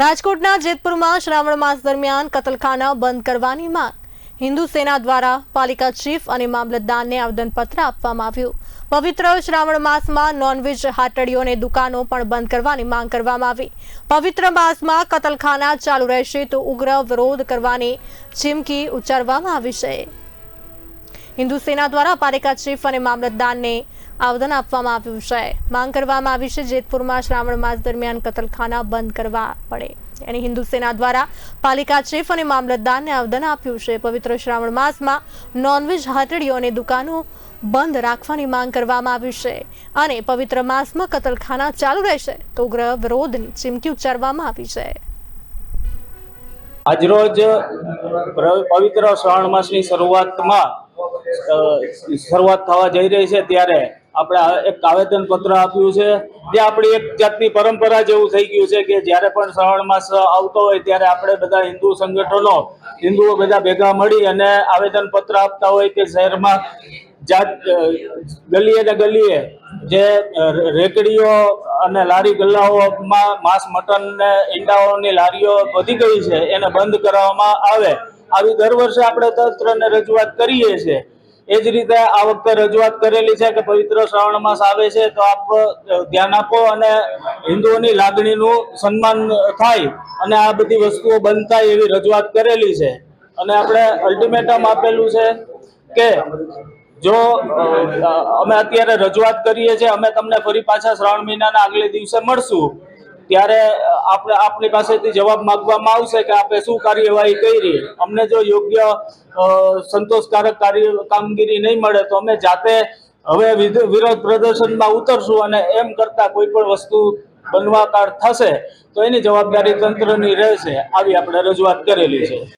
રાજકોટના જેતપુરમાં શ્રાવણ માસ દરમિયાન કતલખાના બંધ કરવાની માંગ. હિન્દુ સેના દ્વારા પાલિકા ચીફ અને મામલતદારને આવેદનપત્ર આપવામાં આવ્યું. પવિત્ર શ્રાવણ માસમાં નોનવેજ હાટડીઓને દુકાનો પણ બંધ કરવાની માંગ કરવામાં આવી. પવિત્ર માસમાં કતલખાના ચાલુ રહેશે તો ઉગ્ર વિરોધ કરવાની ચીમકી ઉચ્ચારવામાં આવી છે. હિન્દુ સેના દ્વારા પાલિકા ચીફ અને મામલતદારને આવેદન આપવામાં આવ્યું છે. માંગ કરવામાં આવી છે જેતપુરમાં શ્રાવણ માસ દરમિયાન કતલખાના બંધ કરવા પડે. એની હિન્દુ સેના દ્વારા પાલિકા ચીફ અને મામલતદારને આવેદન આપ્યું છે. પવિત્ર શ્રાવણ માસમાં નોનવેજ હાટડીઓ અને દુકાનો બંધ રાખવાની માંગ કરવામાં આવી છે અને પવિત્ર માસમાં કતલખાના ચાલુ રહેશે તો ઉગ્ર વિરોધની ચીમકી ઉચ્ચારવામાં આવી છે. આજરોજ પવિત્ર શ્રાવણ માસની શરૂઆતમાં શરૂઆત થવા જઈ રહી છે ત્યારે આપણે એક આવેદન પત્ર આપ્યું છે, જે આપણી એક જાતની પરંપરા જેવું થઈ ગયું છે કે જ્યારે પણ શ્રાવણ માસ આવતો હોય ત્યારે આપણે બધા હિન્દુ સંગઠનો, હિન્દુઓ બધા ભેગા મળી અને આવેદન પત્ર આપતા હોય કે શહેરમાં જાત ગલીએ ને ગલીએ જે રેકડીઓ અને લારી ગલ્લાઓમાં માંસ, મટન ને ઈંડાઓની લારીઓ વધી ગઈ છે, એને બંધ કરવામાં આવે. આવી દર વર્ષે આપણે તંત્રને રજૂઆત કરીએ છીએ. એ જ રીતે આ વખતે રજૂઆત કરેલી છે કે પવિત્ર શ્રાવણ માસ આવે છે, તો આપ ધ્યાન આપો અને હિન્દુઓની લાગણીનું સન્માન થાય અને આ બધી વસ્તુઓ બંધ થાય એવી રજૂઆત કરેલી છે. અને આપણે અલ્ટિમેટમ આપેલું છે કે જો અમે અત્યારે રજૂઆત કરીએ છીએ, અમે તમને ફરી પાછા શ્રાવણ મહિનાના આગલે દિવસે મળશું. ત્યારે આપણે આપણી પાસેથી જવાબ માંગવામાં આવશે કે આપણે શું કાર્યવાહી કરી. અમને જો યોગ્ય સંતોષકારક કાર્ય, કામગીરી નહીં મળે તો અમે જાતે હવે વિરોધ પ્રદર્શનમાં ઉતરશું અને એમ કરતા કોઈ પણ વસ્તુ બનવાકાર થશે તો એની જવાબદારી તંત્રની રહેશે. આવી આપણે રજૂઆત કરેલી છે.